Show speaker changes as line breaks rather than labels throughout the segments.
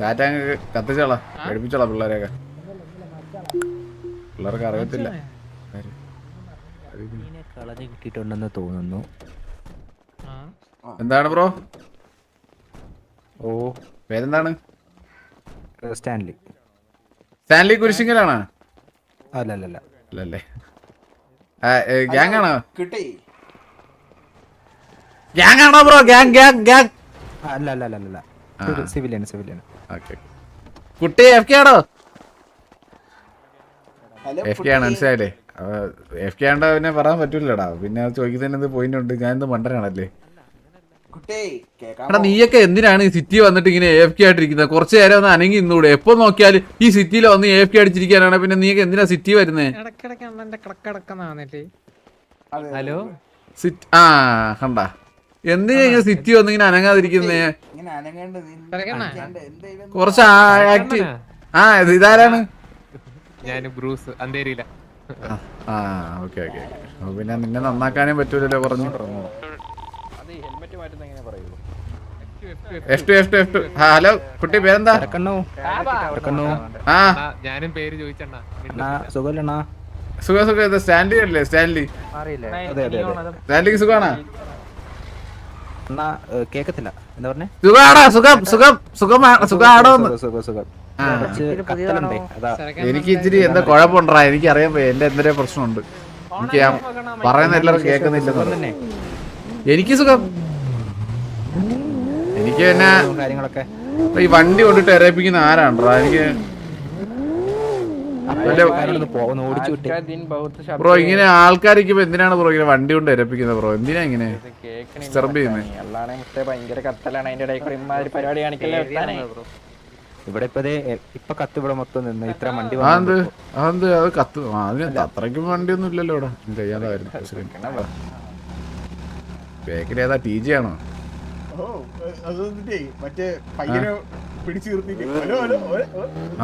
സാറ്റങ്ങ് കത്തിച്ചോളാം. പേടിപ്പിച്ചോളാം പിള്ളേരെയൊക്കെ. പിള്ളേർക്ക് അറിയത്തില്ല.
കളഞ്ഞു കിട്ടിയിട്ടുണ്ടെന്ന് തോന്നുന്നു.
എന്താണ് ബ്രോ? ഓ പേരെന്താണ്?
സ്റ്റാൻലി.
സ്റ്റാൻലി കുരിശിങ്കലാണോ?
അല്ലല്ലല്ല. അല്ല അല്ല
അല്ലല്ലേ ഗ്യാങ് ആണോ?
കിട്ടി.
ഗ്യാങ് ആണോ ബ്രോ? ഗ്യാങ് ഗ്യാങ് ഗ്യാങ്
അല്ല സിവിലിയൻ സിവിലിയൻ
ഓക്കെ. കുട്ടി എഫ് കെ ആണോ?
ഹലോ
എഫ് കെ ആണ് മനസ്സിലായില്ലേ? എഫ് കെ ആണ്ടോ പിന്നെ പറയാൻ പറ്റൂലടാ. പിന്നെ ചോദിക്കുന്നതിന് എന്ത് പോയിന്റ് ഉണ്ട്? ഞാൻ എന്ത് മണ്ടനാണല്ലേ? എടാ നീയൊക്കെ എന്തിനാണ് ഈ സിറ്റി വന്നിട്ട് ഇങ്ങനെ എഫ് കെ ആയിട്ടിരിക്കുന്നത്? കുറച്ച് നേരം ഒന്ന് അനങ്ങി ഇന്നൂടെ എപ്പോ നോക്കിയാൽ ഈ സിറ്റിയിൽ വന്ന് എഫ് കെ അടിച്ചിരിക്കാനാണ്. പിന്നെ നീയൊക്കെ എന്തിനാ സിറ്റി
വരുന്നത്
ഹലോ?
സിറ്റ് ആ കണ്ട. എന്തിനാ സിറ്റി വന്ന് ഇങ്ങനെ അനങ്ങാതിരിക്കുന്നേ കുറച്ച് ആക്ട് ആ ഇത് ഇതാരാണ്?
ഞാൻ ബ്രൂസ് അന്തേരിയില്ല
ആ, ആ ഓക്കെ ഓക്കെ അപ്പൊ പിന്നെ നിന്നെ നന്നാക്കാനേ പറ്റൂലല്ലോ പറഞ്ഞു ഹലോ കുട്ടി പേരെന്താ?
ഞാനും പേര് ചോദിച്ചണ്ണ.
സുഖം സുഖം. സ്റ്റാൻലി അല്ലേ? സ്റ്റാൻലി.
അതെ അതെ അതെ.
സ്റ്റാൻലിക്ക് സുഖാണോ?
അണ്ണാ കേക്കത്തില്ല. എന്താ പറഞ്ഞേ?
സുഖാടാ സുഖം സുഖം
സുഖം, സുഖം സുഖം കത്തലുണ്ടേ
എനിക്ക് ഇച്ചിരി എന്താ കുഴപ്പമുണ്ടാ? എനിക്ക് അറിയാൻ പോയി എന്റെ എന്തൊരു പ്രശ്നമുണ്ട്. എനിക്ക് ഞാൻ പറയുന്ന എല്ലാവരും കേൾക്കുന്നില്ലെന്ന് എനിക്ക് സുഖം. എനിക്ക് പിന്നെ
കാര്യങ്ങളൊക്കെ.
ഈ വണ്ടി കൊണ്ടിട്ട് എറയിപ്പിക്കുന്ന ആരാണ്ടാ എനിക്ക് ബ്രോ ഇങ്ങനെ ആൾക്കാർക്ക് ഇപ്പൊ എന്തിനാണ് ബ്രോ ഇങ്ങനെ വണ്ടി കൊണ്ട് ഇരപ്പിക്കുന്നത് ബ്രോ? എന്തിനാ ഇങ്ങനെ ഡിസ്റ്റർബ് ചെയ്യുന്നത്?
ഇവിടെ ഇപ്പൊ ദേ, എ, ഇപ്പൊ കത്ത് ഇവിടെ മൊത്തം നിന്ന് ഇത്ര വണ്ടി
ഒന്നും അത് കത്ത്. ആ, അതിന് അത്രയ്ക്കും വണ്ടിയൊന്നും ഇല്ലല്ലോ ഇവിടെ. കഴിയാതായിരുന്നു ബേക്കറി ഏതാ? ടി ജി ആണോ.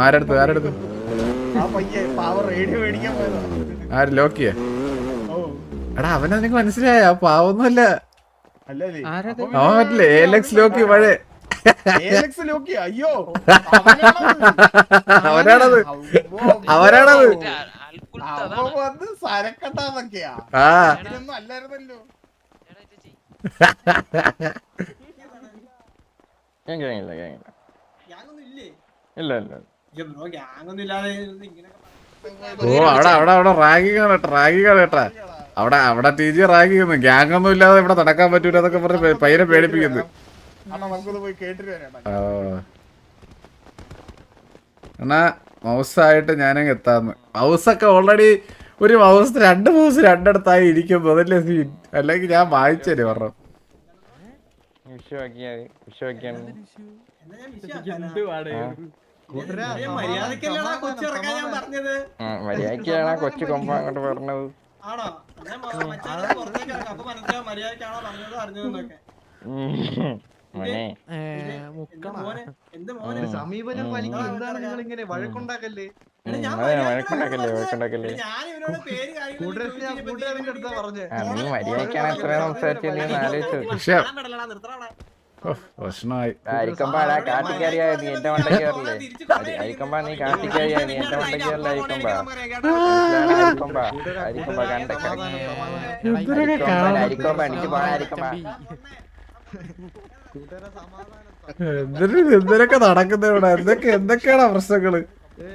ആരെടുത്ത്? ആരെടുത്ത്? ആര് ലോക്കിയ? എടാ അവനെ നിനക്ക് മനസ്സിലായ? പാവൊന്നുമല്ല.
അല്ലേ
അവരാണത്
അവൻ പറ്റില്ലേ? ഏലക്സ് ലോക്കി പഴയ.
അയ്യോ.
അവനാണത്. അവനാണത്.
അവ വന്ന് സരക്കട്ടാന്നൊക്കെയാ
ആ.
ഇതിനൊന്നും അല്ലായിരുന്നല്ലോ.
ഞാൻ കേങ്ങില്ല കേങ്ങില്ല ഇല്ല ഇല്ല.
ഓ അവിടെ അവിടെ അവിടെ റാഗിങ് കേട്ടോ റാഗിങ് കേട്ടാ അവിടെ അവിടെ ടി ജി റാഗിങ് ഒന്നും ഗ്യാങ് ഒന്നും ഇല്ലാതെ ഇവിടെ നടക്കാൻ പറ്റൂല എന്നൊക്കെ പറഞ്ഞ് പയ്യനെ പേടിപ്പിക്കുന്നു.
നമുക്കൊന്ന് പോയി കേട്ടിട്ട് വരാം
ആ. എന്നാ മൗസ് ആയിട്ട് ഞാനങ്ങ് എത്താന്ന്. മൗസ് ഒക്കെ ഓൾറെഡി ഒരു മൗസ് രണ്ട് മൗസ് രണ്ടിടത്തായി ഇരിക്കും അതല്ലേ സീൻ അല്ലെങ്കിൽ ഞാൻ വായിച്ചല്ലേ പറഞ്ഞു
വിഷുവാക്കിയാൽ വിഷുവാക്കിയാണ്
മര്യാദക്കല്ലടാ കൊച്ചിറക്കാൻ
മര്യാദക്കാണ് കൊച്ചു കൊമ്പ അങ്ങോട്ട് പറഞ്ഞത്.
ആണോ? അപ്പൊ മനസ്സിലാവും മര്യാദക്കാണോ പറഞ്ഞത് അറിഞ്ഞതെന്നൊക്കെ.
സമീപനം വലിക്കും എന്താണ് നിങ്ങൾ ഇങ്ങനെ വഴക്കുണ്ടാക്കല്ലേ പറഞ്ഞേ.
ആ നീ മര്യാദക്കാണ് ആലോചിച്ചു
പ്രശ്നമായി.
അരിക്കമ്പാടാ നീ എന്റെ അരിക്കമ്പ നീ നീ എന്റെ മണ്ട കയറില്ല അരിക്കമ്പ? അരിക്കൊമ്പ അരിക്കൊമ്പ. കണ്ടക്ക അരിക്കൊമ്പ എനിക്ക് പോണ അരിക്കൊമ്പ.
കൂട്ടുകാരെ സമാധാനം
എന്തൊരു എന്തൊക്കെ നടക്കുന്ന ഇവിടെ? എന്തൊക്കെ എന്തൊക്കെയാണ് പ്രശ്നങ്ങൾ
ഏ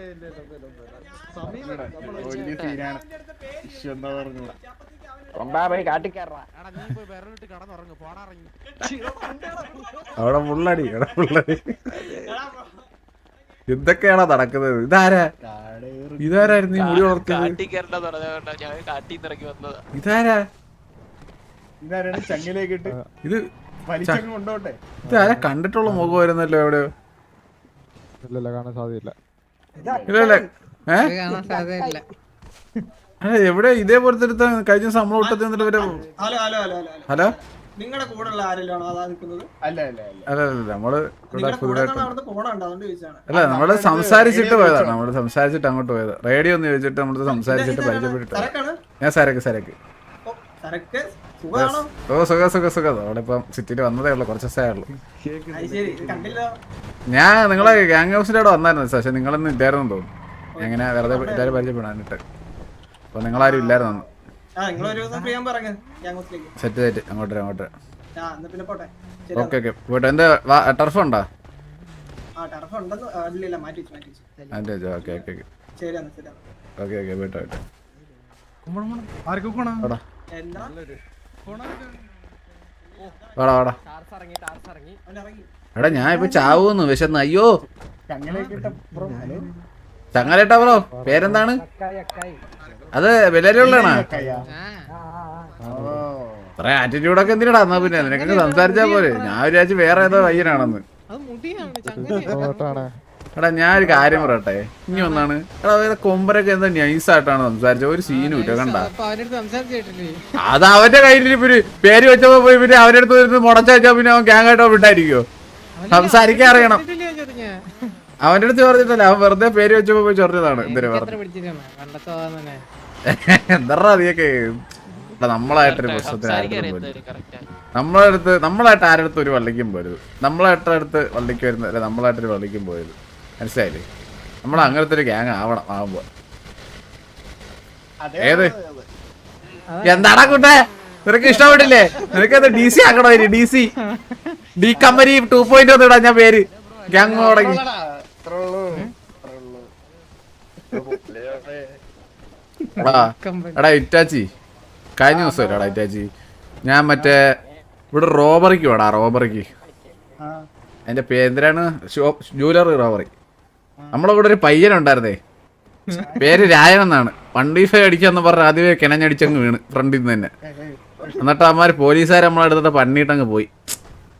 അവിടെ മുള്ളടി അവിടെ മുള്ളടി എന്തൊക്കെയാണോ നടക്കുന്നത്? ഇതാരാ? ഇതാരായിരുന്നു ഈ മുടി വളർത്തി ഇതാരാ?
ഇതാരാണ് ചങ്ങിലേക്ക് ഇട്ട്?
ഇത്
വലിച്ചങ്ങ് കൊണ്ടോട്ടെ?
ഇതാരാ? കണ്ടിട്ടുള്ള മുഖം വരുന്നല്ലോ എവിടെ
ഇല്ലല്ല കാണാൻ സാധ്യതയില്ല.
ഇല്ലല്ലേ.
ഏഹ് കാണാൻ സാധ്യതയില്ല.
എവിടെ ഇതേപോലത്തെ കഴിഞ്ഞ ശമ്പളം ഇട്ടത്തിൽ നിന്നിട്ട്
hello hello hello hello
hello?
നിങ്ങളുടെ കൂടെ ഉള്ള ആരെല്ലാം അതാ നിൽക്കുന്നത്?
അല്ല അല്ല അല്ല.
അല്ല അല്ല
നമ്മൾ
അല്ല നമ്മൾ സംസാരിച്ചിട്ട് പോയതാണ് നമ്മൾ സംസാരിച്ചിട്ട് അങ്ങോട്ട് പോയത്. റേഡിയോ ഒന്ന് ചോദിച്ചിട്ട് നമ്മൾ സംസാരിച്ചിട്ട് പരിചയപ്പെട്ടിട്ട് ഞാൻ സരക്ക് സരക്ക്.
ഓ,
സുഖ സുഖ സുഖം. അവിടെ സിറ്റിയിൽ വന്നതേ ഉള്ളു കുറച്ച് ദിവസമേ ഉള്ളൂ.
അത് കണ്ടില്ല.
ഞാൻ നിങ്ങളെ ഗ്യാങ് ഹൗസിന്റെ അവിടെ വന്നായിരുന്നു പക്ഷെ നിങ്ങളൊന്നും ഇല്ലായിരുന്നു തോന്നുന്നു. എങ്ങനെ വെറുതെ എല്ലാവരും പരിചയപ്പെടാനിട്ട് അപ്പൊ നിങ്ങളാരും ഇല്ലായിരുന്നു സെറ്റ് സെറ്റ് അങ്ങോട്ട് അങ്ങോട്ട്
പോട്ടെ.
Okay okay. പോയിട്ട് എന്താ ടർഫ് ഉണ്ടോ? Okay okay okay. ഓക്കെ പോയിട്ട് പോയിട്ട്. എടാ ഞാൻ ഇപ്പൊ ചാവൂന്ന്. വിശന്ന്. അയ്യോ. ചങ്ങലേട്ടാ ബ്രോ? പേരെന്താണ്? അത് വിലരുള്ളാണോ കുറെ ആറ്റിറ്റ്യൂഡൊക്കെ എന്തിനാടാ? എന്നാ പിന്നെ നിനക്കൊക്കെ സംസാരിച്ചാ പോലെ ഞാൻ വിചാരിച്ചു വേറെ ഏതോ പയ്യനാണെന്ന്. എടാ ഞാൻ ഒരു കാര്യം പറയട്ടെ. ഇനി ഒന്നാണ്. എടാ കൊമ്പരൊക്കെ എന്താ നൈസായിട്ടാണ് സംസാരിച്ചത്? ഒരു സീനും ഇല്ല കണ്ട? അത് അവന്റെ കയ്യിൽ ഇവർ പേര് വെച്ചപ്പോ പോയി പിന്നെ അവന്റെ അടുത്ത് മുടച്ച വെച്ചാ പിന്നെ അവൻ ഗ്യാങ് ആയിട്ടോ വിട്ടായിരിക്കോ സംസാരിക്കാൻ അറിയണം? അവന്റെ അടുത്ത് പറഞ്ഞിട്ടല്ല അവൻ വെറുതെ പേര് വെച്ചപ്പോ പോയി ചൊറിഞ്ഞതാണ് എന്തിനു പറഞ്ഞു എന്താ നീയൊക്കെ? നമ്മളായിട്ടൊരു പ്രശ്നത്തിന് നമ്മളടുത്ത് നമ്മളെ അടുത്ത് നമ്മളായിട്ട് ആരുടെ അടുത്ത് ഒരു വള്ളിക്കും പോരുത്. നമ്മളായിട്ട് അടുത്ത് വള്ളിക്ക് വരുന്ന അല്ല നമ്മളായിട്ടൊരു വള്ളിക്കും പോയത് മനസ്സിലായില്ലേ? നമ്മൾ അങ്ങനത്തെ ഒരു ഗ്യാങ് ആവണം ആവുമ്പോ.
അതെ
ഏത്? എന്താടാ കൂട്ടെ? നിനക്ക് ഇഷ്ടപ്പെട്ടില്ലേ? നിനക്കത് D C ആക്കണോ D C D company two point ഒന്ന് ഇടാ ഞാൻ പേര്. ഗ്യാങ് തുടങ്ങി
അത്രേ ഉള്ളൂ, അത്രേ ഉള്ളൂ.
എടാ ഇറ്റാച്ചി. കഴിഞ്ഞ ദിവസം എടാ ഇറ്റാച്ചി? ഞാൻ മറ്റേ ഇവിടെ റോബറിക്ക് വേടാ റോബറിക്ക്. എന്റെ പേരെന്തിനാണ് ജൂലറി ജ്വല്ലറി റോബറി. നമ്മളെ കൂടെ ഒരു പയ്യനുണ്ടായിരുന്നേ പേര് രായൻ എന്നാണ്. വണ്ടി ഫൈ അടിക്കാന്ന് പറഞ്ഞ ആദ്യമേ കിണഞ്ഞടിച്ചങ്ങ് വീണ് ഫ്രണ്ടിൽ നിന്ന് തന്നെ. എന്നിട്ട് അമ്മമാര് പോലീസുകാർ നമ്മളെ എടുത്തിട്ട് പണിയിട്ടങ്ങ് പോയി.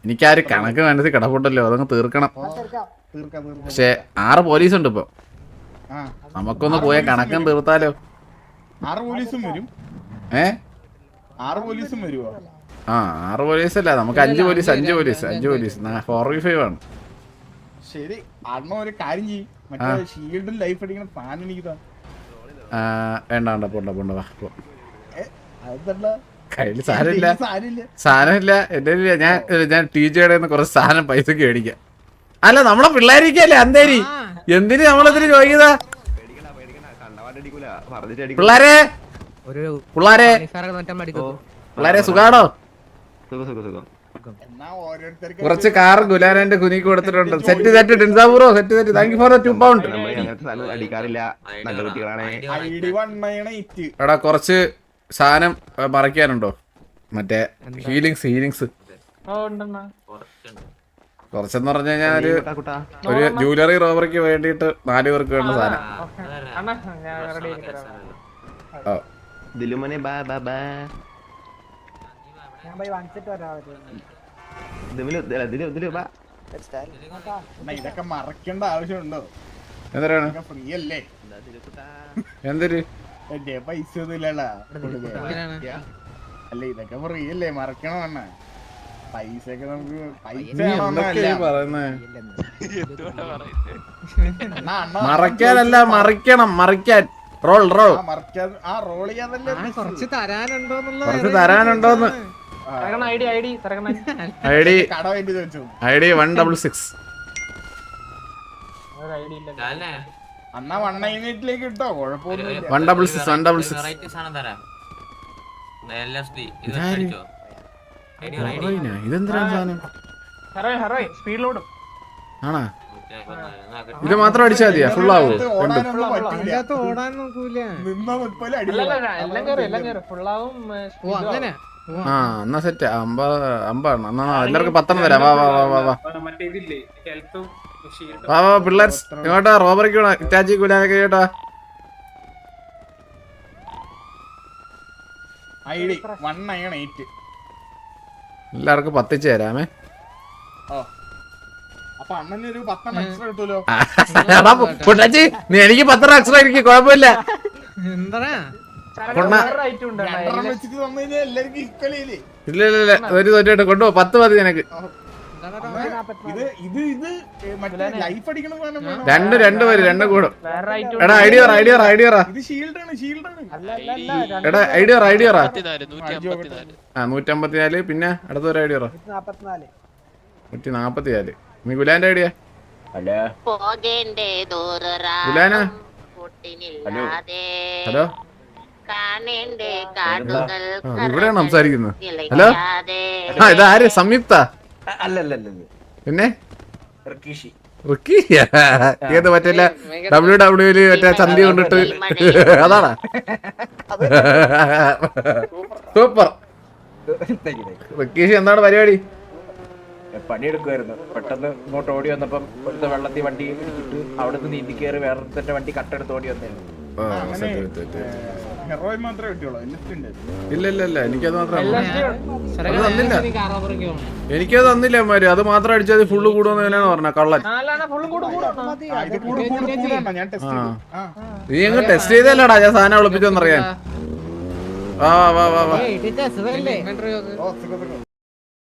എനിക്ക് ആ ഒരു കണക്ക് മനസ്സിൽ കിടപ്പുണ്ടല്ലോ അതങ്ങ് തീർക്കണം.
തീർക്കാം തീർക്കാം
പക്ഷെ ആറ് പോലീസുണ്ട് ഇപ്പൊ.
ആ.
നമുക്കൊന്ന് പോയ കണക്കും തീർത്താലോ.
ആറ് പോലീസും വരും.
ഏ?
ആറ് പോലീസും വരുവോ?
ആ ആറ് പോലീസ് അല്ല നമുക്ക് അഞ്ച് പോലീസ് അഞ്ച് പോലീസ് അഞ്ച് പോലീസ്. ഫോർ വി ഫൈവ് ആണ്.
ശരി അണ്ണ ഒരു കാര്യം ചെയ്യും. മറ്റേ ഷീൽഡും ലൈഫ് അടിക്കണ ഫാൻ എനിക്ക്
വേണ്ട വേണ്ട പോണ്ട പോണ്ട വാ പോ. കയ്യിൽ സാധനമില്ല എന്റെ ഞാൻ ഞാൻ ടി ജിയുടെ കുറച്ച് സാധനം പൈസക്ക് മേടിക്കാം. അല്ല നമ്മളെ പിള്ളേരിക്കല്ലേ അന്തേരി. എന്തിനു നമ്മളതിന് ചോദിക്കുന്നതാ പിള്ളേരെ
ഒരു
പിള്ളേരെ. പിള്ളേരെ സുഖാണോ?
എന്നാ ഓരോരുത്തർക്ക്
കുറച്ച് കാർ ഗുലാനന്റെ കുനി കൊടുത്തിട്ടുണ്ട്. Set set ടിൻസാപൂറോ set set. Thank you for two pound എടാ കുറച്ച് സാധനം മറയ്ക്കാനുണ്ടോ മറ്റേ ഹീലിങ്സ് ഹീലിങ്സ് കുറച്ചെന്ന് പറഞ്ഞു കഴിഞ്ഞാൽ ഒരു ഒരു ജൂലറി റോബറിക്ക് വേണ്ടിയിട്ട് നാല് പേർക്ക് വേണ്ട സാധനം
ദിലുമനെ ബാ ബാ ബാ ദിലു ദിലു ദിലു ബാ
ഇതൊക്കെ മറക്കേണ്ട ആവശ്യമുണ്ടോ ഇതൊക്കെ ഫ്രീ അല്ലേ
എന്തൊരു
എന്റെ പൈസ ഒന്നും ഇല്ലടാ അല്ല ഇതൊക്കെ ഫ്രീ അല്ലേ മറക്കണം അണ്ണ പൈസ ഒക്കെ നമുക്ക്
മറയ്ക്കാനല്ല മറിക്കണം മറിക്കാൻ. Roll roll.
ആ റോൾ ചെയ്യാതല്ലേ
കുറച്ച് തരാനുണ്ടോന്നുള്ള
കുറച്ച് തരാനുണ്ടോന്ന്. ഐ ഡി
കട വേണ്ടി ചോദിച്ചു.
I D one double six.
Anna one nine എയ്റ്റിലേക്ക് ഇട്ടോ കുഴപ്പമൊന്നുമില്ല.
One double six one double six. ഇതെന്തിനാ സാധനം ആണാ? ഇത് മാത്രം അടിച്ചാൽ മതിയാ? ഫുൾ ആവോ.
ഓടാൻ നോക്കൂല. അങ്ങനെ?
ആ എന്നാ സെറ്റ് അമ്പ അമ്പാണ് എന്നാ എല്ലാവർക്കും പത്തെണ്ണം തരാം വാ വാ വാ വാ വാ. വാ വാ പിള്ളേർ ഇങ്ങോട്ടാ റോബറിക്ക് വേണം. ഇറ്റാച്ചി കുലാനൊക്കെ കേട്ടാ.
I D one nine eight
എല്ലാവർക്കും പത്തിച്ച് തരാമേ. പൊട്ടാച്ചി നീ എനിക്ക് പത്തര അക്ഷരം എനിക്ക് കുഴപ്പമില്ല.
ഇല്ലേ
ഇല്ല ഇല്ല ഇല്ല ഒരു തൊട്ടിട്ട് കൊണ്ടുപോ പത്ത് മതി നിനക്ക്.
എന്താടാ
ഇത് ഇത് ഇത് ഏ, ലൈഫ് അടിക്കണ സാധനം
രണ്ട് രണ്ട് പേര് രണ്ടും കൂടും. എടാ ഐഡിയ ഐഡിയ ഐഡിയ
ഇത് ഷീൽഡാണ് ഷീൽഡാണ്
എടാ ഐഡിയ ഐഡിയ പറ.
നൂറ്റി അമ്പത്തിനാല്
ആ നൂറ്റമ്പത്തിനാല് പിന്നെ അടുത്തൊരു ഐഡിയ നൂറ്റി നാപ്പത്തിനാല് നീ ഗുലാന്റെ ഐഡിയ? ഗുലാന? ഹലോ. ഇവിടെയാണ് സംസാരിക്കുന്നത്? ഹലോ. ആ ഇതാര്? സംയുക്ത? പിന്നെ? ഏത് മറ്റേ ഡബ്ല്യു ഡബ്ല്യൂൽ മറ്റേ ചന്തി കൊണ്ടിട്ട് അതാണാ? സൂപ്പർ. റിക്കീഷ് എന്താണ് പരിപാടി?
പണിയെടുക്കുമായിരുന്നു പെട്ടെന്ന് ഇങ്ങോട്ട് ഓടി വന്നപ്പം ഇവിടുത്തെ വെള്ളത്തിൽ വണ്ടി ഇടിച്ചിട്ട് അവിടുന്ന് നീന്തി കയറി വേറെ വണ്ടി കട്ടെടുത്ത് ഓടി വന്നായിരുന്നു
ഹെറോയിൻ മാത്രമേ കിട്ടിയുള്ളൂ
ഇല്ല ഇല്ല ഇല്ല എനിക്കത് മാത്രമേ തന്നില്ല. എനിക്കത് തന്നില്ല അമ്മാര് അത് മാത്രം അടിച്ചാൽ ഫുള്ള് കൂടുമെന്ന് എങ്ങനെയാണ് പറഞ്ഞ കള്ളൻ.
ആ, ഇത് കൂടെ കൂടെ. കൂടെ ഞാൻ ടെസ്റ്റ് ആ.
നീ അങ്ങ് ടെസ്റ്റ് ചെയ്തല്ലടാ ഞാൻ സാധനം ഒളിപ്പിച്ചെന്നറിയാൻ വാ വാ വാ
വാ.